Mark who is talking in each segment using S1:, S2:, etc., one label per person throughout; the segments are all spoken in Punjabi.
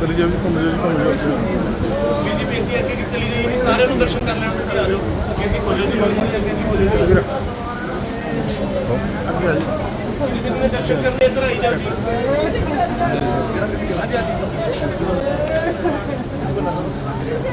S1: ਚਲੀ ਜਾਓ ਜੀ, ਘੁੰਮ ਜਾਓ ਜੀ, ਘੁੰਮ ਜਾਓ
S2: ਵੀਰ ਜੀ। ਬੇਨਤੀ ਅੱਗੇ ਕਿ ਚਲੀ ਜਾਈਏ ਜੀ ਸਾਰਿਆਂ ਨੂੰ ਦਰਸ਼ਨ ਕਰ ਲੈਣ ਅੱਗੇ ਆ ਜਾਓ ਅੱਗੇ ਦੀ ਖੋਲੋ ਜੀ ਅੱਗੇ ਦੀ ਖੋਲੋ ਜੀ
S1: ਅੱਗੇ ਆ ਜੀ
S2: ਜਿਹਨੇ ਦਰਸ਼ਨ ਕਰਨੇ ਇੱਧਰ ਆਈ ਜਾਓ ਜੀ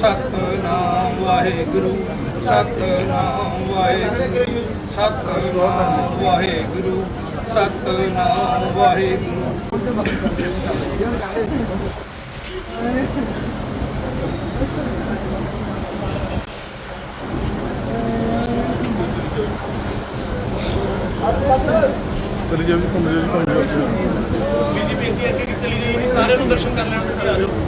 S3: ਸਤਨਾਮ ਵਾਹਿਗੁਰੂ ਸਤਨਾਮ ਵਾਹਿਗੁਰੂ ਸਤਨਾਮ ਵਾਹਿਗੁਰੂ ਸਤਨਾਮ ਵਾਹਿਗੁਰੂ।
S1: ਚਲੀ ਜਾਓ ਜੀ ਘੁੰਮ ਜਾਓ ਜੀ
S2: ਵੀਰ ਜੀ ਬੇਨਤੀ ਅੱਗੇ ਕਿ ਚਲੀ ਜਾਈਏ ਸਾਰਿਆਂ ਨੂੰ ਦਰਸ਼ਨ ਕਰ ਲੈਣ ਅੱਗੇ ਆ ਜਾਓ।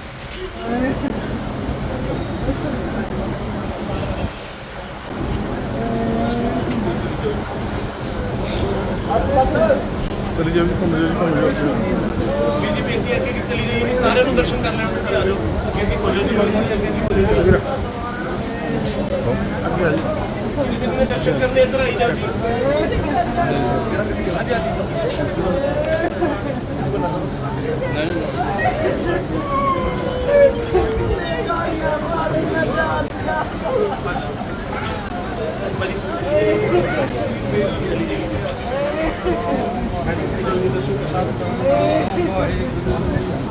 S1: ਚਲੀ ਜਾਓ ਜੀ ਘੁੰਮ ਜਾਓ ਜੀ ਘੁੰਮ ਜਾਓ
S2: ਵੀਰ ਜੀ ਬੇਨਤੀ ਅੱਗੇ ਕਿ ਚਲੀ ਜਾਈਏ ਜੀ ਸਾਰਿਆਂ ਨੂੰ ਦਰਸ਼ਨ ਕਰ ਲੈਣ ਅੱਗੇ ਆ ਜਾਓ ਅੱਗੇ ਦੀ ਖੋਲੋ ਜੀ। ਅੱਗੇ ਦੀ ਖੋਲੋ ਜੀ
S1: ਅੱਗੇ ਆ ਜੀ
S2: ਜਿਹਨੇ ਦਰਸ਼ਨ ਕਰਨੇ ਇੱਧਰ ਆਈ ਜਾਓ ਜੀ
S3: ਸਤਨਾਮ ਵਾਹਿਗੁਰੂ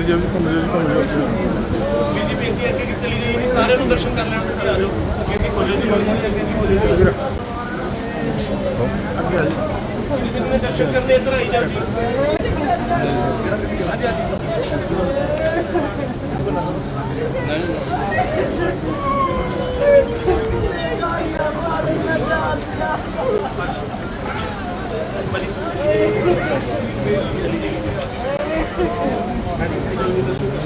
S1: ਚਲੀ ਜਾਓ ਜੀ ਘੁੰਮ ਜਾਓ ਜੀ ਘੁੰਮ ਜਾਓ
S2: ਵੀਰ ਜੀ ਬੇਨਤੀ ਅੱਗੇ ਕਿ ਚਲੀ ਜਾਈਏ ਜੀ ਸਾਰਿਆਂ ਨੂੰ ਦਰਸ਼ਨ ਕਰ ਲੈਣ ਅੱਗੇ ਆ ਜਾਓ ਅੱਗੇ ਦੀ ਖੋਲੋ ਜੀ ਅੱਗੇ ਦੀ ਖੋਲੋ ਜੀ
S1: ਅੱਗੇ ਆ ਜੀ
S2: ਜਿਹਨੇ ਦਰਸ਼ਨ ਕਰਨੇ ਇੱਧਰ ਆਈ ਜਾਓ ਜੀ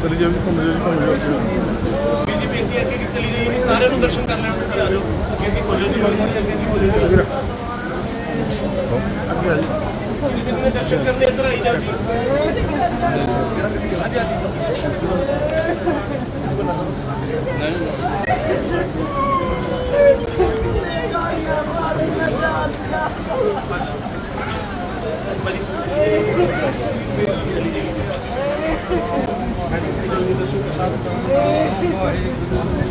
S1: ਚਲੀ ਜਾਓ ਜੀ ਘੁੰਮ ਜਾਓ ਜੀ ਘੁੰਮ ਜਾਓ।
S2: ਜੀ ਬੇਨਤੀ ਅੱਗੇ ਕਿ ਚਲੀ ਜਾਈ ਨਹੀਂ ਸਾਰਿਆਂ ਨੂੰ ਦਰਸ਼ਨ ਕਰ ਲੈਣ ਤੁਸੀਂ ਆ ਜਾਓ ਅੱਗੇ ਦੀ ਖੋਲੋ ਜੀ ਅੱਗੇ ਦੀ ਖੋਲੋ ਜੀ
S1: ਅੱਗੇ ਆ ਜੀ
S2: ਤੁਸੀਂ ਜਿਹਨਾਂ ਨੇ ਦਰਸ਼ਨ ਕਰਨੇ ਇੱਧਰ ਆਈ ਜਾਓ ਜੀ। ਹਾਂਜੀ ਹਾਂਜੀ। Thank you.